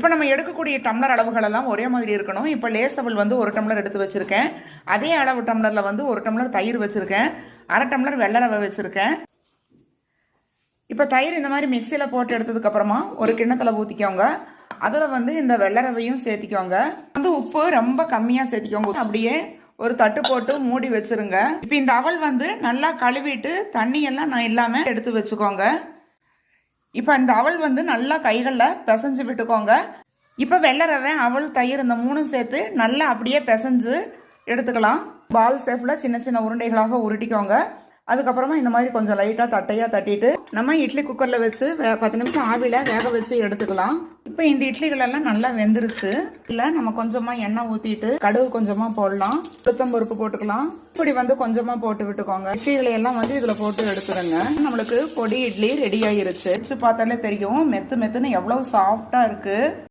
இப்போ நம்ம எடுக்கக்கூடிய டம்ளர் அளவுகள் எல்லாம் ஒரே மாதிரி இருக்கணும். இப்போ லேசபிள் வந்து ஒரு டம்ளர் எடுத்து வச்சிருக்கேன். அதே அளவு டம்ளரில் வந்து ஒரு டம்ளர் தயிர் வச்சிருக்கேன். அரை டம்ளர் வெள்ளை ரவை வச்சிருக்கேன். இப்போ தயிர் இந்த மாதிரி மிக்சியில் போட்டு எடுத்ததுக்கப்புறமா ஒரு கிண்ணத்தில் ஊற்றிக்கோங்க அதில் வந்து இந்த வெள்ளை ரவையும் சேர்த்திக்கோங்க. வந்து உப்பு ரொம்ப கம்மியாக சேர்த்திக்கோங்க. அப்படியே ஒரு தட்டு போட்டு மூடி வச்சுருங்க. இப்போ இந்த அவல் வந்து நல்லா கழுவிட்டு தண்ணியெல்லாம் நான் இல்லாமல் எடுத்து வச்சுக்கோங்க. இப்போ அந்த அவள் வந்து நல்லா கைகளில் பிசைஞ்சு விட்டுக்கோங்க. இப்போ வெள்ளை ரவை அவள் தயிர் இந்த மூணும் சேர்த்து நல்லா அப்படியே பிசைஞ்சு எடுத்துக்கலாம். பால் சேஃபில் சின்ன சின்ன உருண்டைகளாக உருட்டிக்கோங்க. அதுக்கப்புறமா இந்த மாதிரி கொஞ்சம் லைட்டாக தட்டையாக தட்டிட்டு நம்ம இட்லி குக்கரில் வச்சு வே- பத்து நிமிஷம் ஆவியில் வேக வச்சு எடுத்துக்கலாம். இப்போ இந்த இட்லிகளெல்லாம் நல்லா வெந்துருச்சு. இல்லை நம்ம கொஞ்சமாக எண்ணெய் ஊற்றிட்டு கடுகு கொஞ்சமாக போடலாம். உளுத்தம் பருப்பு போட்டுக்கலாம். இப்படி வந்து கொஞ்சமாக போட்டு விட்டுக்கோங்க. இட்லிகளை எல்லாம் வந்து இதில் போட்டு எடுத்துருங்க. நம்மளுக்கு பொடி இட்லி ரெடி ஆயிருச்சு. வச்சு பார்த்தாலே தெரியும். மெத்து மெத்துன்னு எவ்வளோ சாஃப்டாக இருக்குது